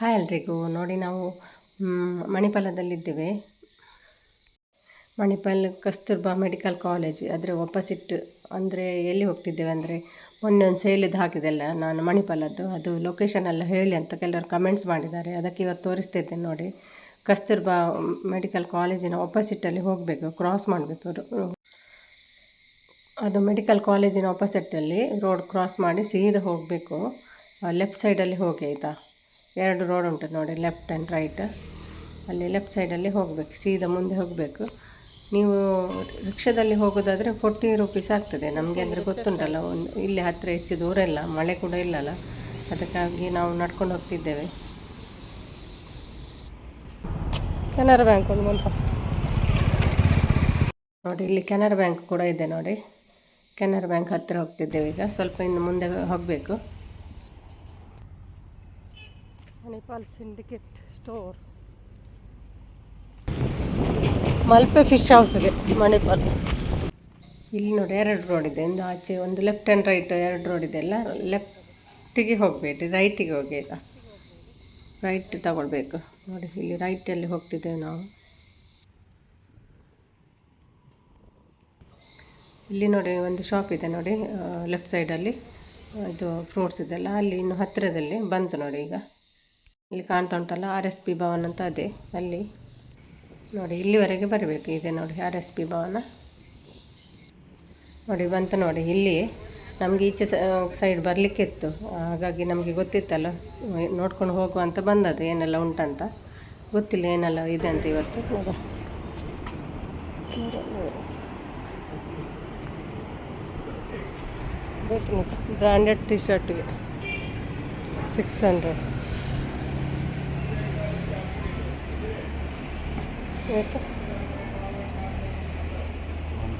Hi ಎಲ್ರಿಗೂ. ನೋಡಿ ನಾವು ಮಣಿಪಾಲದಲ್ಲಿದ್ದೇವೆ. ಮಣಿಪಾಲ್ ಕಸ್ತೂರ್ಬಾ ಮೆಡಿಕಲ್ ಕಾಲೇಜ್ ಅದರ ಒಪೋಸಿಟ್, ಅಂದರೆ ಎಲ್ಲಿ ಹೋಗ್ತಿದ್ದೇವೆ ಅಂದರೆ ಮೊನ್ನೆ ಒಂದು ಸೇಲಿದ್ದು ಹಾಕಿದೆಲ್ಲ ನಾನು ಮಣಿಪಾಲದ್ದು. ಅದು ಲೊಕೇಶನ್ ಎಲ್ಲ ಹೇಳಿ ಅಂತ ಕೆಲವರು ಕಮೆಂಟ್ಸ್ ಮಾಡಿದ್ದಾರೆ. ಅದಕ್ಕೆ ಇವತ್ತು ತೋರಿಸ್ತಿದ್ದೇನೆ ನೋಡಿ. ಕಸ್ತೂರ್ಬಾ ಮೆಡಿಕಲ್ ಕಾಲೇಜಿನ ಒಪೋಸಿಟ್ಟಲ್ಲಿ ಹೋಗಬೇಕು ಕ್ರಾಸ್ ಮಾಡಬೇಕು. ಅದು ಮೆಡಿಕಲ್ ಕಾಲೇಜಿನ ಆಪೋಸಿಟ್ಟಲ್ಲಿ ರೋಡ್ ಕ್ರಾಸ್ ಮಾಡಿ ಸೀದಾ ಹೋಗಬೇಕು. ಲೆಫ್ಟ್ ಸೈಡಲ್ಲಿ ಹೋಗಿ, ಆಯಿತಾ? ಎರಡು ರೋಡ್ ಉಂಟು ನೋಡಿ ಲೆಫ್ಟ್ ಆ್ಯಂಡ್ ರೈಟ್ ಅಲ್ಲಿ ಲೆಫ್ಟ್ ಸೈಡಲ್ಲಿ ಹೋಗಬೇಕು, ಸೀದಾ ಮುಂದೆ ಹೋಗಬೇಕು. ನೀವು ರಿಕ್ಷಾದಲ್ಲಿ ಹೋಗೋದಾದರೆ ಫೋರ್ಟಿ ರುಪೀಸ್ ಆಗ್ತದೆ. ನಮಗೆ ಅಂದರೆ ಗೊತ್ತುಂಟಲ್ಲ, ಒಂದು ಇಲ್ಲಿ ಹತ್ತಿರ ಹೆಚ್ಚು ದೂರ ಇಲ್ಲ, ಮಳೆ ಕೂಡ ಇಲ್ಲಲ್ಲ. ಅದಕ್ಕಾಗಿ ನಾವು ನಡ್ಕೊಂಡು ಹೋಗ್ತಿದ್ದೇವೆ. ಕೆನರಾ ಬ್ಯಾಂಕ್ ಒಂದು ನೋಡಿ, ಇಲ್ಲಿ ಕೆನರಾ ಬ್ಯಾಂಕ್ ಕೂಡ ಇದೆ ನೋಡಿ. ಕೆನರಾ ಬ್ಯಾಂಕ್ ಹತ್ತಿರ ಹೋಗ್ತಿದ್ದೇವೆ ಈಗ. ಸ್ವಲ್ಪ ಇನ್ನು ಮುಂದೆ ಹೋಗಬೇಕು. Manipal Syndicate store Malpe fish house ಇದೆ ಮಣಿಪಾಲ್ ಇಲ್ಲಿ ನೋಡಿ ಎರಡು ರೋಡ್ ಇದೆ. ಒಂದು ಆಚೆ ಒಂದು ಲೆಫ್ಟ್ ಆ್ಯಂಡ್ ರೈಟ್ ಎರಡು ರೋಡ್ ಇದೆ ಅಲ್ಲ? ಲೆಫ್ಟಿಗೆ ಹೋಗಬೇಡಿ ರೈಟಿಗೆ ಹೋಗಿ ಆಯಿತಾ? ರೈಟ್ ತಗೊಳ್ಬೇಕು. ನೋಡಿ, ಇಲ್ಲಿ ರೈಟಲ್ಲಿ ಹೋಗ್ತಿದ್ದೇವೆ ನಾವು. ಇಲ್ಲಿ ನೋಡಿ ಒಂದು ಶಾಪ್ ಇದೆ ನೋಡಿ ಲೆಫ್ಟ್ ಸೈಡಲ್ಲಿ ಇದು ಫ್ರೂಟ್ಸ್ ಇದೆಲ್ಲ ಅಲ್ಲಿ ಇನ್ನು ಹತ್ತಿರದಲ್ಲಿ ಬಂತು ನೋಡಿ ಈಗ. ಇಲ್ಲಿ ಕಾಣ್ತಾ ಉಂಟಲ್ಲ ಆರ್ ಎಸ್ ಪಿ ಭವನ್ ಅಂತ ಅದೇ. ಅಲ್ಲಿ ನೋಡಿ, ಇಲ್ಲಿವರೆಗೆ ಬರಬೇಕು. ಇದೆ ನೋಡಿ, ಆರ್ ಎಸ್ ಪಿ ಭವನ. ನೋಡಿ, ಬಂತು ನೋಡಿ ಇಲ್ಲಿ ನಮಗೆ ಈಚೆ ಸೈಡ್ ಬರಲಿಕ್ಕಿತ್ತು ಹಾಗಾಗಿ ನಮಗೆ ಗೊತ್ತಿತ್ತಲ್ಲ, ನೋಡ್ಕೊಂಡು ಹೋಗುವ ಅಂತ ಬಂದದ್ದು, ಏನೆಲ್ಲ ಉಂಟಂತ. ಗೊತ್ತಿಲ್ಲ ಏನೆಲ್ಲ ಇದೆ ಅಂತ ಇವತ್ತು. ಬ್ರ್ಯಾಂಡೆಡ್ ಟಿ ಶರ್ಟಿಗೆ ಸಿಕ್ಸ್ ಹಂಡ್ರೆಡ್. ಆಯಿತಾ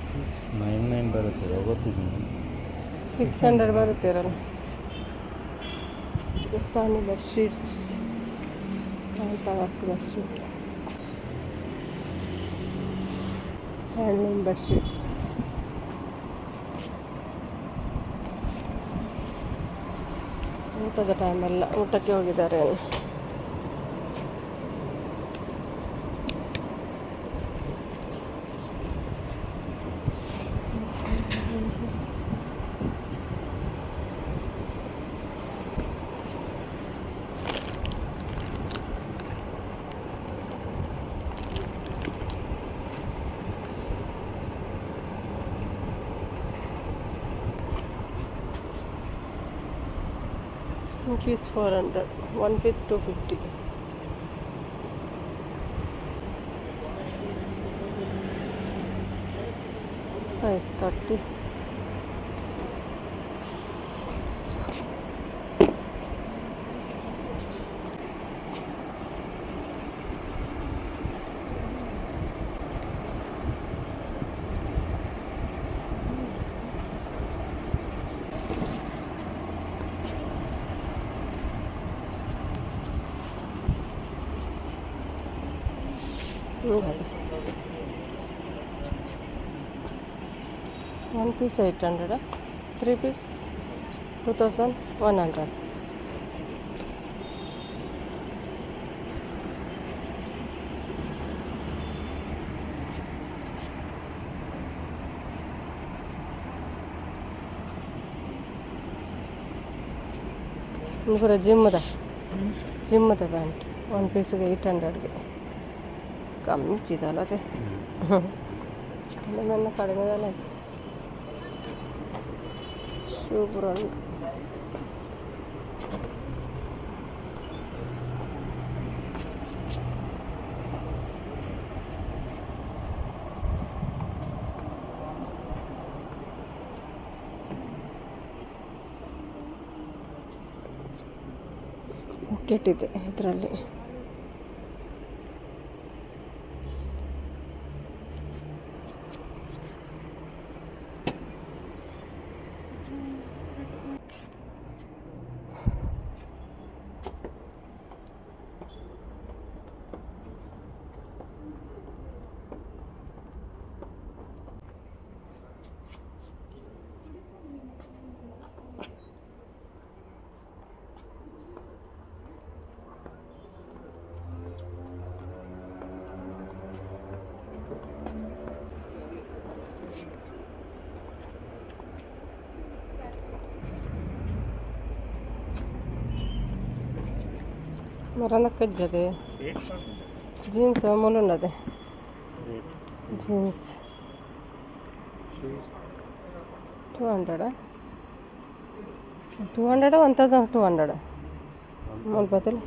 ಸಿಕ್ಸ್ ನೈನ್ ನೈನ್ ಬರುತ್ತೆ ಗೊತ್ತಿದ್ದೀನಿ six hundred ಬರುತ್ತೀರಲ್ಲ Rajasthani bedsheets kantha work bedsheet handloom bedsheets ಊಟದ ಟೈಮೆಲ್ಲ ಊಟಕ್ಕೆ ಹೋಗಿದ್ದಾರೆ. One is 400, one piece 250. Size 30. thirty one piece eight hundred three piece two thousand one hundred ಪೂರ ಜಿಮ್ಮದ ಜಿಮ್ಮದ ಪ್ಯಾಂಟ್ ಒನ್ ಪೀಸಿಗೆ ಏಯ್ಟ್ ಹಂಡ್ರೆಡ್ಗೆ ಕಮ್ಮಿ ಇದ್ದಲ್ಲ ಅದೇ ನನ್ನ ಕಡಿಮೆದಲ್ಲ ಹಚ್ಚಿ ಸೂಪರ್ ಉಂಟು ಕೆಟ್ಟಿದೆ ಇದರಲ್ಲಿ మరందకు ఇజ్జది జీన్స్ మూలు ఉన్నది జీన్స్ టూ హండ్రెడా టూ హండ్రెడా వన్ థౌజండ్ టూ హండ్రెడా మూడు బతులు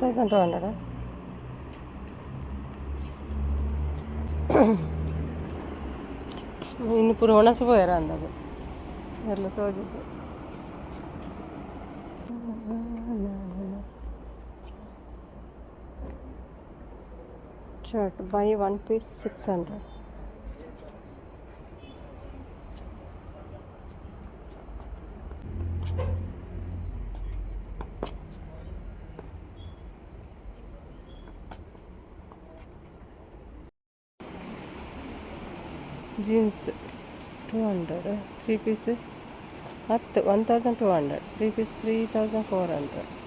థౌజండ్ టూ హండ్రెడా ಇನ್ನು ಪುರ ಒಣಸು ಹೋಗ್ಯಾರ ಅಂದಾಗ shirt buy one piece six hundred jeans two hundred three piece हत one thousand two hundred three piece three thousand four hundred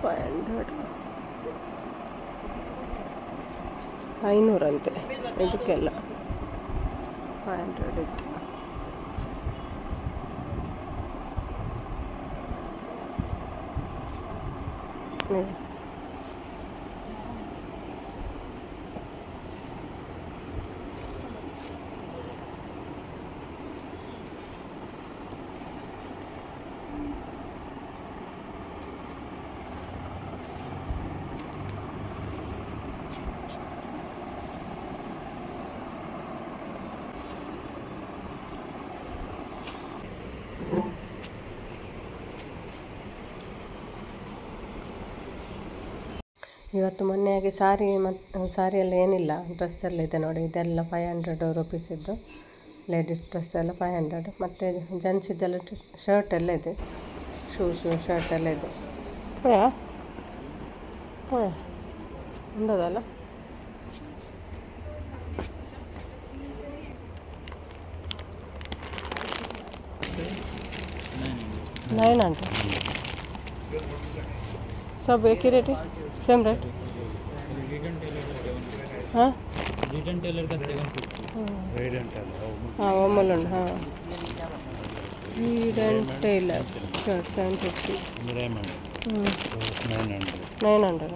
five hundred ಐನೂರಂತೆ ಇದಕ್ಕೆಲ್ಲ ಫೈವ್ ಹಂಡ್ರೆಡ್ ಇತ್ತು ಹ್ಮ್. ಇವತ್ತು ಮೊನ್ನೆಯಾಗಿ ಸಾರಿ ಮತ್ತು ಸಾರಿಯಲ್ಲಿ ಏನಿಲ್ಲ. ಡ್ರೆಸ್ಸೆಲ್ಲ ಇದೆ ನೋಡಿ. ಇದೆಲ್ಲ ಫೈವ್ ಹಂಡ್ರೆಡ್ ರುಪೀಸಿದ್ದು ಲೇಡೀಸ್ ಡ್ರೆಸ್ ಎಲ್ಲ ಫೈವ್ ಹಂಡ್ರೆಡ್ ಮತ್ತು ಜೆಂಟ್ಸಿದ್ದೆಲ್ಲ ಶರ್ಟ್ ಎಲ್ಲ ಇದೆ. ಶೂ ಶೂ ಶರ್ಟ್ ಎಲ್ಲ ಇದೆ. ಉಂಡದಲ್ಲ ನೈನ್ ಹಂಡ್ರೆಡ್ सब एक ही रेट है सेम रेट हाँ रिटर्न टेलर का सेवन फिफ्टी रिटर्न टेलर हाँ ओमल हाँ return tailor seven fifty nine hundred nine hundred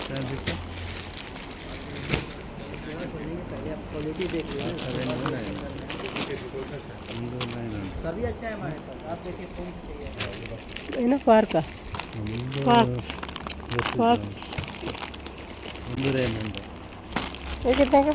seven fifty quality देख लीजिए सभी अच्छा है हमारे पास आप देखिए कौन चाहिए ना पार का कितने का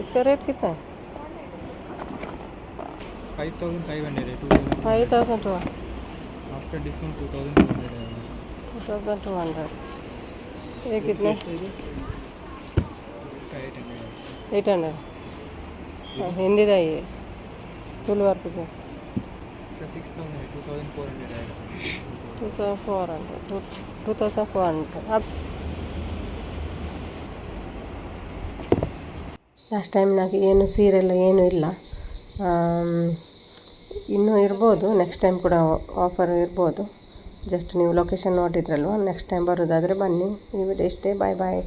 इसका रेट कितना है? फाइव थाउज़ेंड फाइव हंड्रेड है two thousand five thousand two after discount two thousand two hundred है। टू थाउज़ेंड टू हंड्रेड ये कितने? एट हंड्रेड हिंदी का ये फुल वर्क से। इसका six thousand two thousand four hundred आएगा two thousand four hundred two thousand four hundred अब last ಟೈಮ್ನಾಗೆ ಏನು ಸೀರೆಲ್ಲ ಏನೂ ಇಲ್ಲ. ಇನ್ನೂ ಇರ್ಬೋದು. ನೆಕ್ಸ್ಟ್ ಟೈಮ್ ಕೂಡ ಆಫರ್ ಇರ್ಬೋದು. ಜಸ್ಟ್ ನೀವು ಲೊಕೇಶನ್ ನೋಡಿದ್ರಲ್ವ? ನೆಕ್ಸ್ಟ್ ಟೈಮ್ ಬರೋದಾದರೆ ಬನ್ನಿ. ಈ ವಿಡಿಯೋ ಇಷ್ಟೇ ಬಾಯ್ ಬಾಯ್